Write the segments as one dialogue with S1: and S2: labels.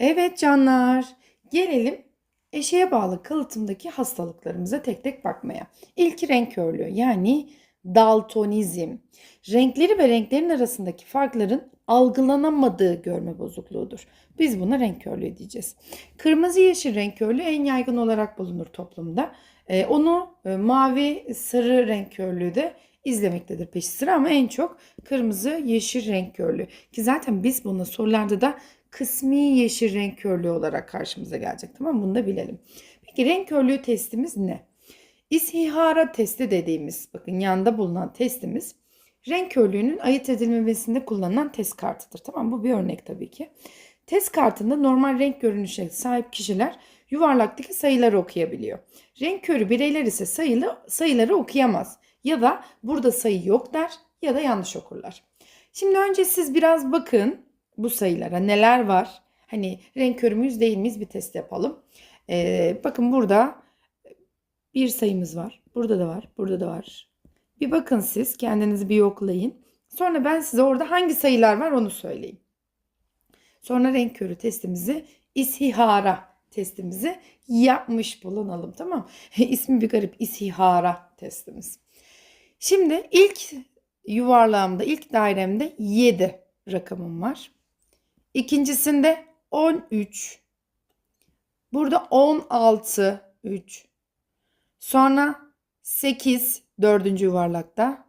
S1: Evet canlar, gelelim eşeğe bağlı kalıtımdaki hastalıklarımıza tek tek bakmaya. İlki renk körlüğü yani daltonizm. Renkleri ve renklerin arasındaki farkların algılanamadığı görme bozukluğudur. Biz buna renk körlüğü diyeceğiz. Kırmızı yeşil renk körlüğü en yaygın olarak bulunur toplumda. Ee, onu e, mavi sarı renk körlüğü de izlemektedir peşi sıra ama en çok kırmızı yeşil renk körlüğü. Ki zaten biz bunu sorularda da kısmi yeşil renk körlüğü olarak karşımıza gelecek. Tamam? Bunu da bilelim. Peki renk körlüğü testimiz ne? İstihara testi dediğimiz bakın yanında bulunan testimiz renk körlüğünün ayırt edilmesinde kullanılan test kartıdır. Tamam bu bir örnek tabii ki. Test kartında normal renk görünüşe sahip kişiler yuvarlaktaki sayıları okuyabiliyor. Renk körü bireyler ise sayılı, sayıları okuyamaz. Ya da burada sayı yok der ya da yanlış okurlar. Şimdi önce siz biraz bakın bu sayılara neler var. Hani renk körü değil miyiz bir test yapalım. Ee, bakın burada bir sayımız var. Burada da var. Burada da var. Bir bakın siz kendinizi bir yoklayın. Sonra ben size orada hangi sayılar var onu söyleyeyim. Sonra renk körü testimizi ishihara testimizi yapmış bulunalım tamam. İsmi bir garip ishihara testimiz. Şimdi ilk yuvarlağımda ilk dairemde 7 rakamım var. İkincisinde 13. Burada 16 3. Sonra 8 dördüncü yuvarlakta.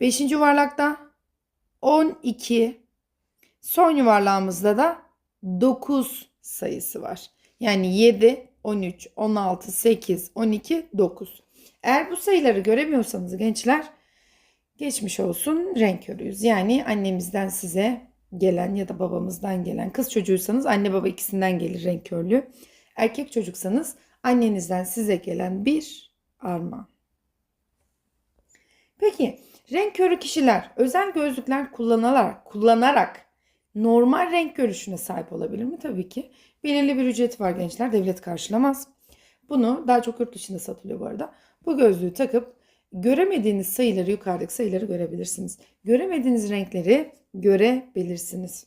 S1: Beşinci yuvarlakta 12. Son yuvarlağımızda da 9 sayısı var. Yani 7, 13, 16, 8, 12, 9. Eğer bu sayıları göremiyorsanız gençler geçmiş olsun renk körüyüz. Yani annemizden size gelen ya da babamızdan gelen kız çocuğuysanız anne baba ikisinden gelir renk körlüğü. Erkek çocuksanız annenizden size gelen bir armağan. Peki renk körü kişiler özel gözlükler kullanarak, kullanarak normal renk görüşüne sahip olabilir mi? Tabii ki. Belirli bir ücret var gençler. Devlet karşılamaz. Bunu daha çok yurt dışında satılıyor bu arada. Bu gözlüğü takıp göremediğiniz sayıları yukarıdaki sayıları görebilirsiniz. Göremediğiniz renkleri görebilirsiniz.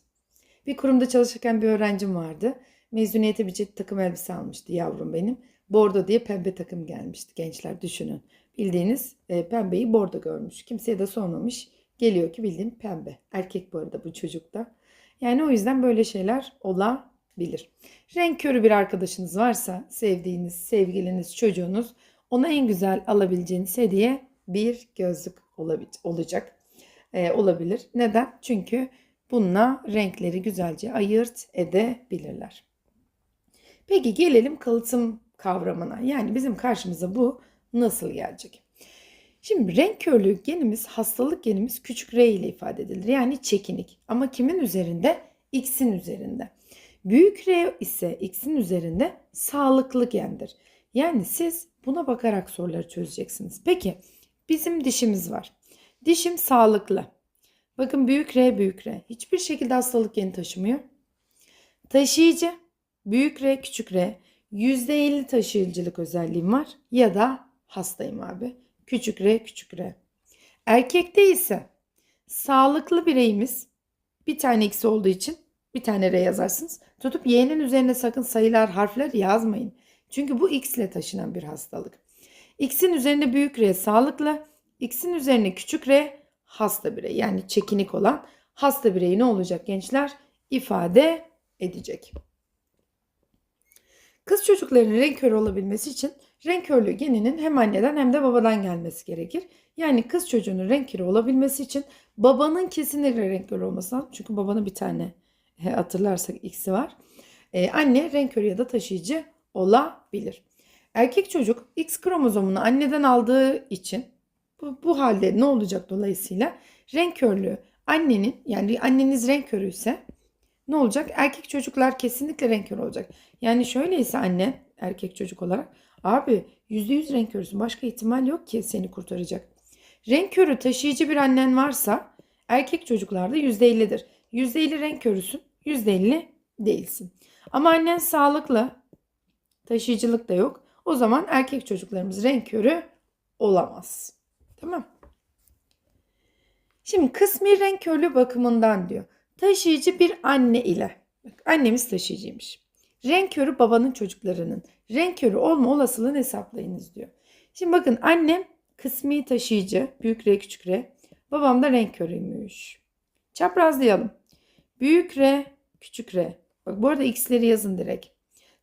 S1: Bir kurumda çalışırken bir öğrencim vardı. Mezuniyete bir takım elbise almıştı yavrum benim. Bordo diye pembe takım gelmişti gençler düşünün. Bildiğiniz e, pembeyi bordo görmüş. Kimseye de sormamış. Geliyor ki bildiğin pembe. Erkek bu arada bu çocukta. Yani o yüzden böyle şeyler olabilir. Renk körü bir arkadaşınız varsa sevdiğiniz, sevgiliniz, çocuğunuz ona en güzel alabileceğiniz hediye bir gözlük olacak. Ee, olabilir. Neden? Çünkü bununla renkleri güzelce ayırt edebilirler. Peki gelelim kalıtım kavramına. Yani bizim karşımıza bu nasıl gelecek? Şimdi renk körlüğü genimiz, hastalık genimiz küçük r ile ifade edilir. Yani çekinik. Ama kimin üzerinde? X'in üzerinde. Büyük R ise X'in üzerinde sağlıklı gendir. Yani siz buna bakarak soruları çözeceksiniz. Peki bizim dişimiz var. Dişim sağlıklı. Bakın büyük R büyük R. Hiçbir şekilde hastalık geni taşımıyor. Taşıyıcı büyük R küçük R. %50 taşıyıcılık özelliğim var ya da hastayım abi. Küçük r küçük r. Erkekte ise sağlıklı bireyimiz bir tane x olduğu için bir tane r yazarsınız. Tutup y'nin üzerine sakın sayılar harfler yazmayın. Çünkü bu x ile taşınan bir hastalık. X'in üzerine büyük R sağlıklı, X'in üzerine küçük R hasta birey. Yani çekinik olan hasta birey ne olacak gençler? İfade edecek. Kız çocukların renk körü olabilmesi için renk körlüğü geninin hem anneden hem de babadan gelmesi gerekir. Yani kız çocuğunun renk körü olabilmesi için babanın kesinlikle renk körü olması lazım. Çünkü babanın bir tane hatırlarsak x'i var. Ee, anne renk körü ya da taşıyıcı olabilir. Erkek çocuk X kromozomunu anneden aldığı için bu, bu halde ne olacak dolayısıyla renk körlüğü annenin yani anneniz renk körüyse ne olacak? Erkek çocuklar kesinlikle renk körü olacak. Yani şöyleyse anne erkek çocuk olarak abi %100 renk körüsün başka ihtimal yok ki seni kurtaracak. Renk körü taşıyıcı bir annen varsa erkek çocuklarda %50'dir. %50 renk körüsün %50 değilsin. Ama annen sağlıklı taşıyıcılık da yok. O zaman erkek çocuklarımız renk körü olamaz. Tamam. Şimdi kısmi renk körlüğü bakımından diyor. Taşıyıcı bir anne ile. Bak, Annemiz taşıyıcıymış. Renk körü babanın çocuklarının renk körü olma olasılığını hesaplayınız diyor. Şimdi bakın annem kısmi taşıyıcı. Büyük R küçük R. Babam da renk körüymüş. Çaprazlayalım. Büyük R küçük R. Bak bu arada x'leri yazın direkt.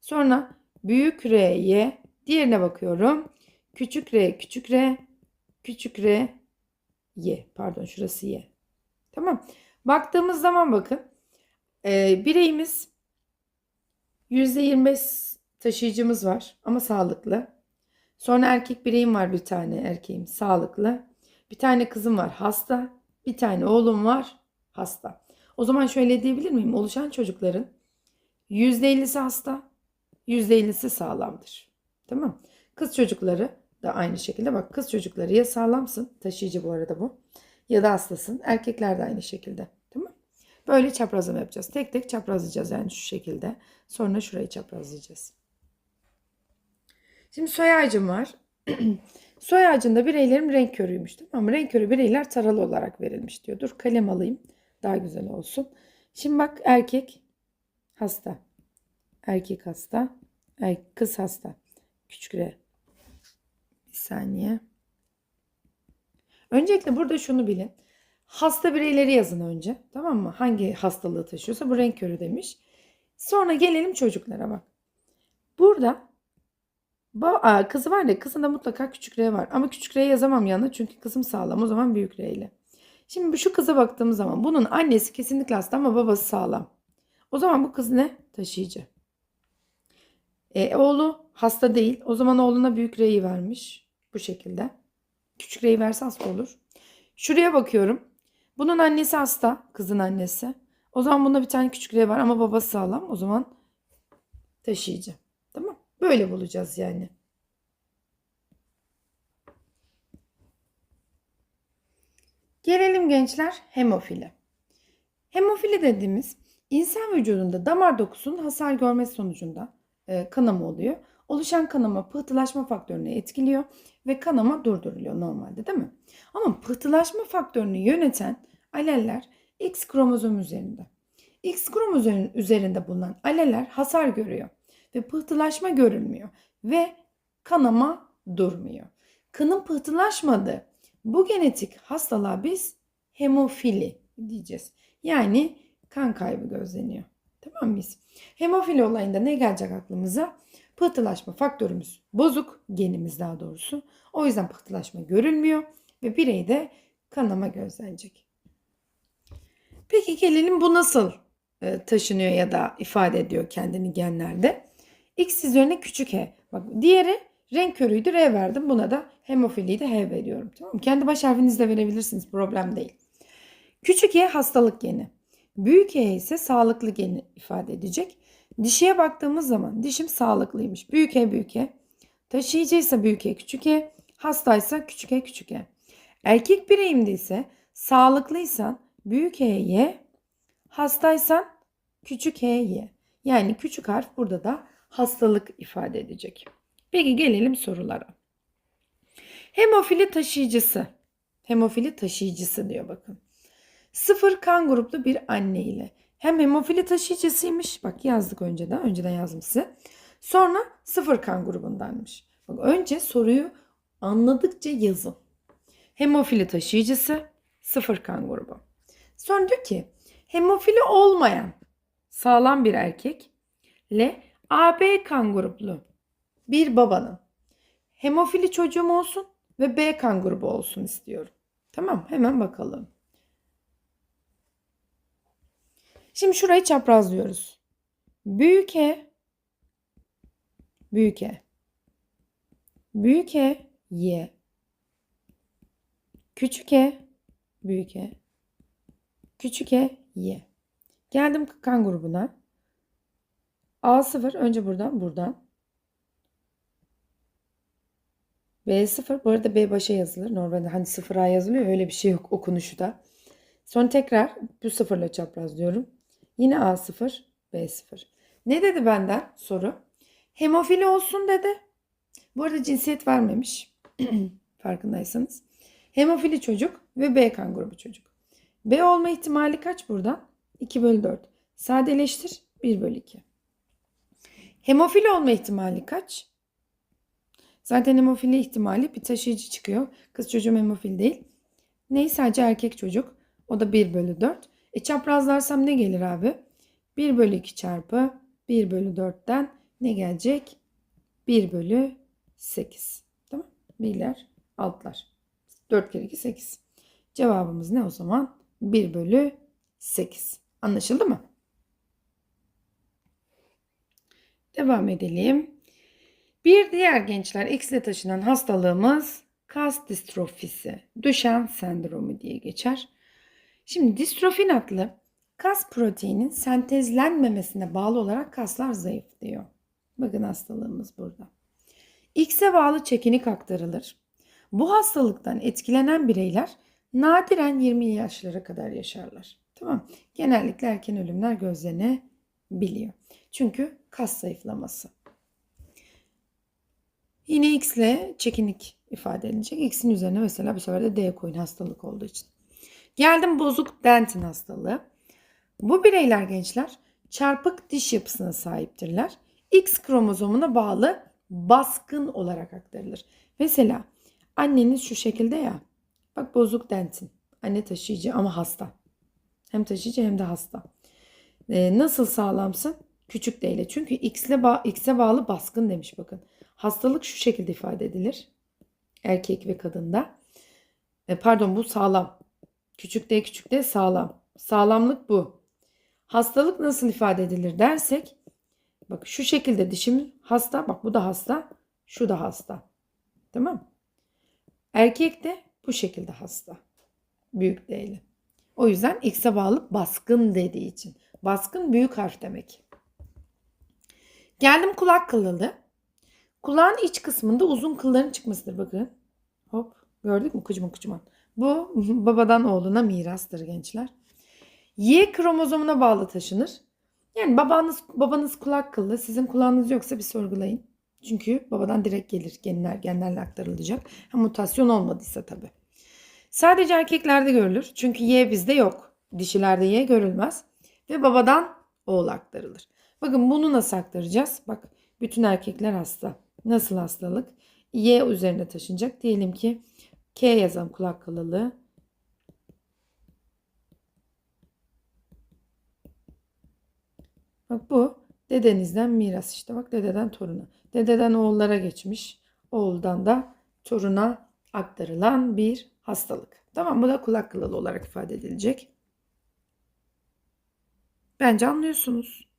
S1: Sonra büyük R Y. Diğerine bakıyorum. Küçük R küçük R. Küçük R Y. Pardon şurası Y. Tamam. Baktığımız zaman bakın. E, bireyimiz %25 taşıyıcımız var ama sağlıklı. Sonra erkek bireyim var bir tane erkeğim sağlıklı. Bir tane kızım var hasta. Bir tane oğlum var hasta. O zaman şöyle diyebilir miyim? Oluşan çocukların %50'si hasta, %50'si sağlamdır. Tamam. Kız çocukları da aynı şekilde bak kız çocukları ya sağlamsın taşıyıcı bu arada bu ya da hastasın. Erkekler de aynı şekilde. Tamam. Böyle çaprazlama yapacağız. Tek tek çaprazlayacağız yani şu şekilde. Sonra şurayı çaprazlayacağız. Şimdi soy ağacım var. soy ağacında bireylerim renk körüymüş tamam mı? Renk körü bireyler taralı olarak verilmiş diyor. Dur kalem alayım. Daha güzel olsun. Şimdi bak erkek hasta. Erkek hasta. Er, kız hasta. Küçük R. Bir saniye. Öncelikle burada şunu bilin. Hasta bireyleri yazın önce. Tamam mı? Hangi hastalığı taşıyorsa bu renk körü demiş. Sonra gelelim çocuklara bak. Burada ba- kızı var ya kızında mutlaka küçük R var. Ama küçük R yazamam yanına çünkü kızım sağlam. O zaman büyük R ile. Şimdi şu kıza baktığımız zaman bunun annesi kesinlikle hasta ama babası sağlam. O zaman bu kız ne? Taşıyıcı. E, oğlu hasta değil. O zaman oğluna büyük R'yi vermiş. Bu şekilde. Küçük R'yi verse hasta olur. Şuraya bakıyorum. Bunun annesi hasta. Kızın annesi. O zaman bunda bir tane küçük R var ama babası sağlam. O zaman taşıyıcı. Tamam. Böyle bulacağız yani. Gelelim gençler hemofili. Hemofili dediğimiz insan vücudunda damar dokusunun hasar görmesi sonucunda kanama oluyor. Oluşan kanama pıhtılaşma faktörünü etkiliyor ve kanama durduruluyor normalde değil mi? Ama pıhtılaşma faktörünü yöneten aleller X kromozom üzerinde. X kromozom üzerinde bulunan aleller hasar görüyor ve pıhtılaşma görülmüyor ve kanama durmuyor. Kanın pıhtılaşmadığı bu genetik hastalığa biz hemofili diyeceğiz. Yani kan kaybı gözleniyor. Tamam mıyız? Hemofili olayında ne gelecek aklımıza? Pıhtılaşma faktörümüz bozuk, genimiz daha doğrusu. O yüzden pıhtılaşma görülmüyor ve bireyde kanama gözlenecek. Peki gelelim bu nasıl e, taşınıyor ya da ifade ediyor kendini genlerde? X üzerine küçük h. Bak diğeri renk körüydü R verdim. Buna da hemofiliydi H veriyorum. Tamam? Kendi baş harfinizi de verebilirsiniz. Problem değil. Küçük H hastalık geni. Büyük H ise sağlıklı geni ifade edecek. Dişiye baktığımız zaman dişim sağlıklıymış. Büyük H büyük H. Taşıyıcıysa büyük H küçük H. Hastaysa küçük H küçük H. Erkek bireyimde ise sağlıklıysan büyük H Y. Hastaysan küçük H Y. Yani küçük harf burada da hastalık ifade edecek. Peki gelelim sorulara. Hemofili taşıyıcısı. Hemofili taşıyıcısı diyor bakın. Sıfır kan gruplu bir anne ile. Hem hemofili taşıyıcısıymış. Bak yazdık önceden. Önceden yazdım. Sonra sıfır kan grubundanmış. Bak önce soruyu anladıkça yazın. Hemofili taşıyıcısı sıfır kan grubu. Sonra diyor ki hemofili olmayan sağlam bir erkek ile AB kan gruplu bir babanın hemofili çocuğum olsun ve B kan grubu olsun istiyorum. Tamam hemen bakalım. Şimdi şurayı çaprazlıyoruz. Büyük E büyük E büyük E Y küçük E büyük E küçük E Y geldim kan grubuna A0 önce buradan buradan B0 bu arada B başa yazılır. Normalde hani 0A yazılıyor öyle bir şey yok okunuşu da. Sonra tekrar bu sıfırla çaprazlıyorum. Yine A0, B0. Ne dedi benden soru? Hemofili olsun dedi. Bu arada cinsiyet vermemiş. Farkındaysanız. Hemofili çocuk ve B kan grubu çocuk. B olma ihtimali kaç buradan? 2 bölü 4. Sadeleştir. 1 bölü 2. Hemofili olma ihtimali kaç? Zaten hemofili ihtimali bir taşıyıcı çıkıyor. Kız çocuğum hemofil değil. Ney sadece erkek çocuk. O da 1 bölü 4. E çaprazlarsam ne gelir abi? 1 bölü 2 çarpı 1 bölü 4'ten ne gelecek? 1 bölü 8. Tamam. Birler, altlar. 4 kere 2 8. Cevabımız ne o zaman? 1 bölü 8. Anlaşıldı mı? Devam edelim. Bir diğer gençler X'le taşınan hastalığımız kas distrofisi, Duchenne sendromu diye geçer. Şimdi distrofin adlı kas proteinin sentezlenmemesine bağlı olarak kaslar zayıflıyor. Bakın hastalığımız burada. X'e bağlı çekinik aktarılır. Bu hastalıktan etkilenen bireyler nadiren 20 yaşlara kadar yaşarlar. Tamam. Genellikle erken ölümler gözlenebiliyor. Çünkü kas zayıflaması. Yine X ile çekinik ifade edilecek. X'in üzerine mesela bu sefer de D koyun hastalık olduğu için. Geldim bozuk dentin hastalığı. Bu bireyler gençler çarpık diş yapısına sahiptirler. X kromozomuna bağlı baskın olarak aktarılır. Mesela anneniz şu şekilde ya. Bak bozuk dentin. Anne taşıyıcı ama hasta. Hem taşıyıcı hem de hasta. Ee, nasıl sağlamsın? Küçük değil. Çünkü X'e ba- X'e bağlı baskın demiş bakın. Hastalık şu şekilde ifade edilir. Erkek ve kadında. E, pardon bu sağlam. Küçük de küçük de sağlam. Sağlamlık bu. Hastalık nasıl ifade edilir dersek bak şu şekilde dişim hasta. Bak bu da hasta. Şu da hasta. Tamam. Erkek de bu şekilde hasta. Büyük değil. O yüzden X'e bağlı baskın dediği için. Baskın büyük harf demek. Geldim kulak kıllığı. Kulağın iç kısmında uzun kılların çıkmasıdır bakın. Hop gördük mü kocaman kocaman. Bu babadan oğluna mirastır gençler. Y kromozomuna bağlı taşınır. Yani babanız babanız kulak kıllı, sizin kulağınız yoksa bir sorgulayın. Çünkü babadan direkt gelir genler genlerle aktarılacak. Ha, mutasyon olmadıysa tabii. Sadece erkeklerde görülür. Çünkü Y bizde yok. Dişilerde Y görülmez. Ve babadan oğul aktarılır. Bakın bunu nasıl aktaracağız? Bak bütün erkekler hasta. Nasıl hastalık? Y üzerine taşınacak. Diyelim ki K yazan kulak kılılığı. Bak bu dedenizden miras işte. Bak dededen toruna. Dededen oğullara geçmiş. Oğuldan da toruna aktarılan bir hastalık. Tamam bu da kulak kılılığı olarak ifade edilecek. Bence anlıyorsunuz.